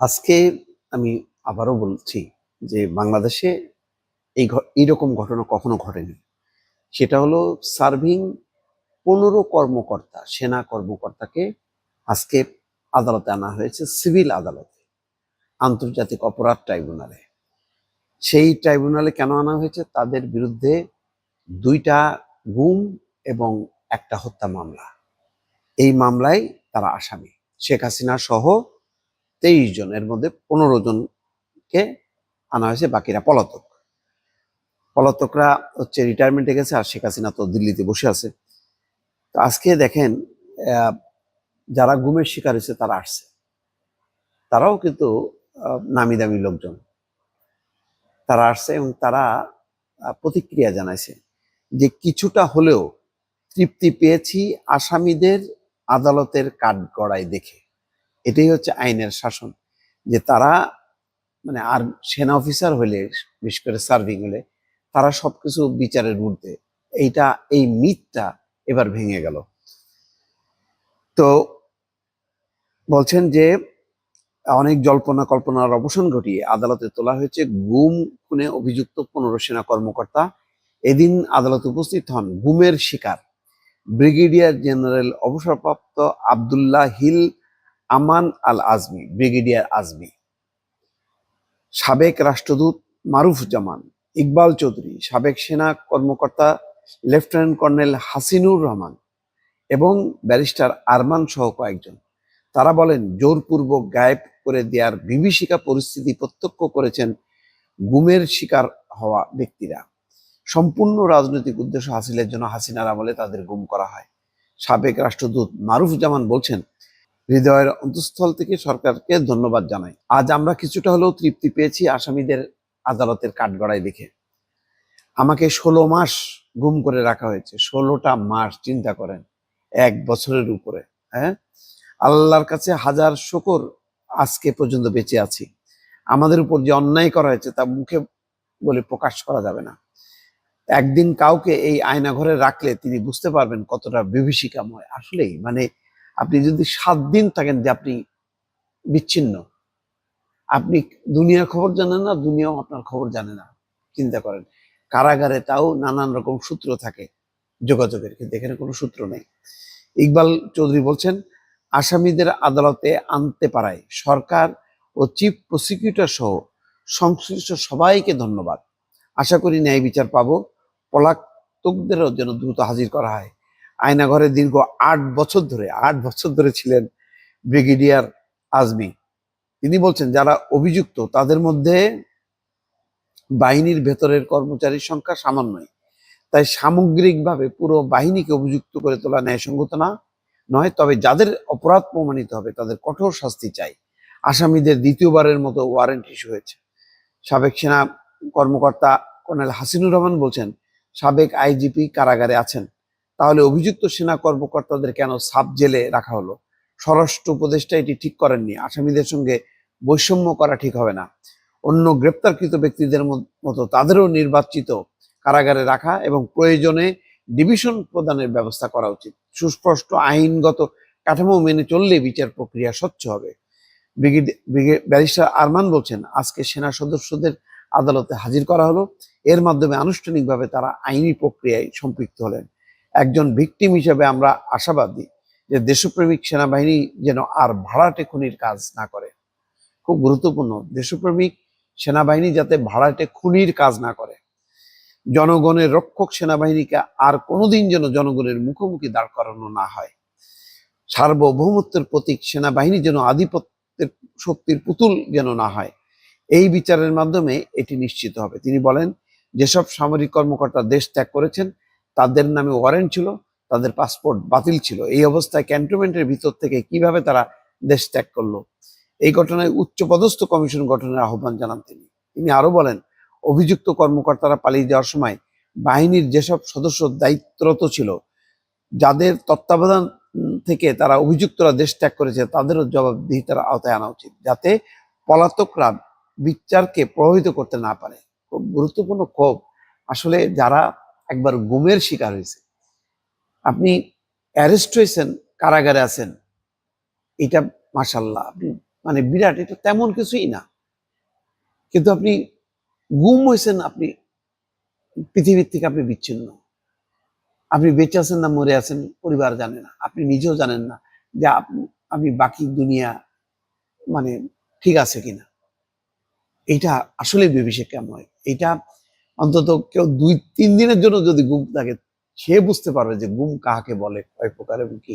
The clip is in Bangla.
আজকে আমি আবারও বলছি যে বাংলাদেশে এই এইরকম ঘটনা কখনো ঘটেনি। সেটা হলো সার্ভিং পনেরো কর্মকর্তা, সেনা কর্মকর্তাকে আজকে আদালতে আনা হয়েছে, সিভিল আদালতে, আন্তর্জাতিক অপরাধ ট্রাইব্যুনালে। সেই ট্রাইব্যুনালে কেন আনা হয়েছে? তাদের বিরুদ্ধে দুইটা গুম এবং একটা হত্যা মামলা। এই মামলায় তারা আসামি। শেখ হাসিনা সহ তেইশ জন, এর মধ্যে পনেরো জনকে আনা হয়েছে, বাকিরা পলাতক। পলাতকরা হচ্ছে রিটায়ারমেন্টে গেছে, আর শেখ হাসিনা তো দিল্লিতে বসে আছে। তো আজকে দেখেন যারা গুমের শিকার হয়েছে, তারা আসছে। তারাও কিন্তু নামি দামি লোকজন। তারা আসছে এবং তারা প্রতিক্রিয়া জানাইছে যে কিছুটা হলেও তৃপ্তি পেয়েছি আসামিদের আদালতের কাঠ কাঠগড়ায় দেখে। এটাই হচ্ছে আইনের শাসন, যে তারা মানে আর সেনা অফিসার হলে, বিশেষ করে সার্ভিং হলে, তারা সবকিছু বিচারের ঊর্ধ্বে। এইটা, এই মিথটা এবার ভেঙে গেল। তো বলছেন যে অনেক জল্পনা কল্পনার অবসান ঘটিয়ে আদালতে তোলা হয়েছে গুম, খুনে অভিযুক্ত পনেরো সেনা কর্মকর্তা। এদিন আদালতে উপস্থিত হন গুমের শিকার। ব্রিগেডিয়ার জেনারেল অবসরপ্রাপ্ত আবদুল্লাহ হিল আমান আল আজমি ব্রিগেডিয়ার আজমি। সাবেক রাষ্ট্রদূত মারুফ জামান, ইকবাল চৌধুরী, সাবেক সেনা কর্মকর্তা লেফটেন্যান্ট কর্নেল হাসিনুর রহমান এবং ব্যারিস্টার আরমান সহ কয়েকজন। তারা বলেন, জোরপূর্বক গায়েব করে দেওয়ার বিভীষিকা পরিস্থিতি প্রত্যক্ষ করেছেন গুমের শিকার হওয়া ব্যক্তিরা। সম্পূর্ণ রাজনৈতিক উদ্দেশ্য হাসিলের জন্য হাসিনার আমলে তাদের গুম করা হয়। সাবেক রাষ্ট্রদূত মারুফ জামান বলছেন হৃদয়ের অন্তঃস্থল থেকে সরকারকে ধন্যবাদ জানাই। আজ আমরা কিছুটা হলেও তৃপ্তি পেয়েছি আসামিদের আদালতের কাঠগড়ায় দেখে। আমাকে ষোলো মাস গুম করে রাখা হয়েছে। ষোলোটা মাস চিন্তা করেন, এক বছরের উপরে হ্যাঁ? আল্লাহর কাছে হাজার শকর আজকে পর্যন্ত বেঁচে আছি। আমাদের উপর যে অন্যায় করা হয়েছে তা মুখে বলে প্রকাশ করা যাবে না। একদিন কাউকে এই আয়না ঘরে রাখলে তিনি বুঝতে পারবেন কতটা বিভীষিকাময়। আসলেই মানে আপনি যদি সাত দিন থাকেন যে আপনি বিচ্ছিন্ন, আপনি দুনিয়ার খবর জানেন না, দুনিয়াও আপনার খবর জানে না, চিন্তা করেন। কারাগারে তাও নানান রকম সূত্র থাকে যোগাযোগের, কিন্তু এখানে কোনো সূত্র নেই। ইকবাল চৌধুরী বলছেন, আসামিদের আদালতে আনতে পারায় সরকার ও চিফ প্রসিকিউটর সহ সংশ্লিষ্ট সবাইকে ধন্যবাদ। আশা করি ন্যায় বিচার পাবো। পলাতকদেরও যেন দ্রুত হাজির করা হয়। আয়নাঘরে দীর্ঘ আট বছর ধরে, আট বছর ধরে ছিলেন ব্রিগেডিয়ার আজমি। তিনি বলছেন, যারা অভিযুক্ত, তাদের মধ্যে বাহিনীর ভেতরের কর্মচারীর সংখ্যা সামান্যই। তাই সামগ্রিকভাবে পুরো বাহিনীকে অভিযুক্ত করে তোলা ন্যায়সঙ্গত না, নয়, তবে যাদের অপরাধ প্রমাণিত হবে, তাদের কঠোর শাস্তি চাই। আসামিদের দ্বিতীয়বারের মতো ওয়ারেন্ট ইস্যু হয়েছে। সাবেক সেনা কর্মকর্তা কর্নেল হাসিনুর রহমান বলছেন, সাবেক আইজিপি কারাগারে আছেন। তাহলে অভিযুক্ত সেনা কর্মকর্তাদের কেন সাব জেলে রাখা হলো? স্বরাষ্ট্র উপদেষ্টা এটি ঠিক করেননি। আসামিদের সঙ্গে বৈষম্য করা ঠিক হবে না। অন্য গ্রেপ্তারকৃত ব্যক্তিদের মতো তাদেরও নির্বাচিত কারাগারে রাখা এবং প্রয়োজনে ডিভিশন প্রদানের ব্যবস্থা করা উচিত। সুস্পষ্ট আইনগত কাঠামো মেনে চললে বিচার প্রক্রিয়া স্বচ্ছ হবে। ব্যারিস্টার আরমান বলছেন, আজকে সেনা সদস্যদের আদালতে হাজির করা হলো। এর মাধ্যমে আনুষ্ঠানিকভাবে তারা আইনি প্রক্রিয়ায় সম্পৃক্ত হলেন। একজন ভিকটিম হিসেবে আমরা আশাবাদী যে দেশপ্রেমিক সেনাবাহিনী যেন আর ভাড়াটে খুনির কাজ না করে। খুব গুরুত্বপূর্ণ। দেশপ্রেমিক সেনাবাহিনী যাতে ভাড়াটে খুনির কাজ না করে। জনগণের রক্ষক সেনাবাহিনীকে আর কোনোদিন যেন জনগণের মুখোমুখি দাঁড় করানো না হয়। সার্বভৌমত্বের প্রতীক সেনাবাহিনী যেন আধিপত্যের শক্তির পুতুল যেন না হয়। এই বিচারের মাধ্যমে এটি নিশ্চিত হবে। তিনি বলেন, যেসব সামরিক কর্মকর্তা দেশ ত্যাগ করেছেন তাদের নামে ওয়ারেন্ট ছিল, তাদের পাসপোর্ট বাতিল ছিল। এই অবস্থায় ক্যান্টনমেন্টের ভিতর থেকে কীভাবে তারা দেশ ত্যাগ করল? এই ঘটনায় উচ্চপদস্থ কমিশন গঠনের আহ্বান জানান তিনি। তিনি আরও বলেন, অভিযুক্ত কর্মকর্তারা পালিয়ে যাওয়ার সময় বাহিনীর যেসব সদস্য দায়িত্বরত ছিল, যাদের তত্ত্বাবধান থেকে তারা অভিযুক্তরা দেশ ত্যাগ করেছে, তাদেরও জবাবদিহিতার আওতায় আনা উচিত, যাতে পলাতকরা বিচারকে প্রভাবিত করতে না পারে। খুব গুরুত্বপূর্ণ ক্ষোভ। আসলে যারা একবার গুমের শিকার হয়েছে। আপনি অ্যারেস্ট হয়েছেন, কারাগারে আছেন, এটা মাসাল্লাহ আপনি মানে বিরাট, এটা তেমন কিছুই না। কিন্তু আপনি গুম হয়েছেন, আপনি পৃথিবীর থেকে আপনি বিচ্ছিন্ন। আপনি বেঁচে আছেন না, মরে আছেন, পরিবার জানে না, আপনি নিজেও জানেন না যে আপ- আমি বাকি দুনিয়া মানে ঠিক আছে কিনা। এইটা আসলে বিভীষিক কেমন হয় এইটা অন্তত কেউ দুই তিন দিনের জন্য যদি গুম থাকে, সে বুঝতে পারবে যে গুম কাহাকে বলে, কয় প্রকার এবং কি।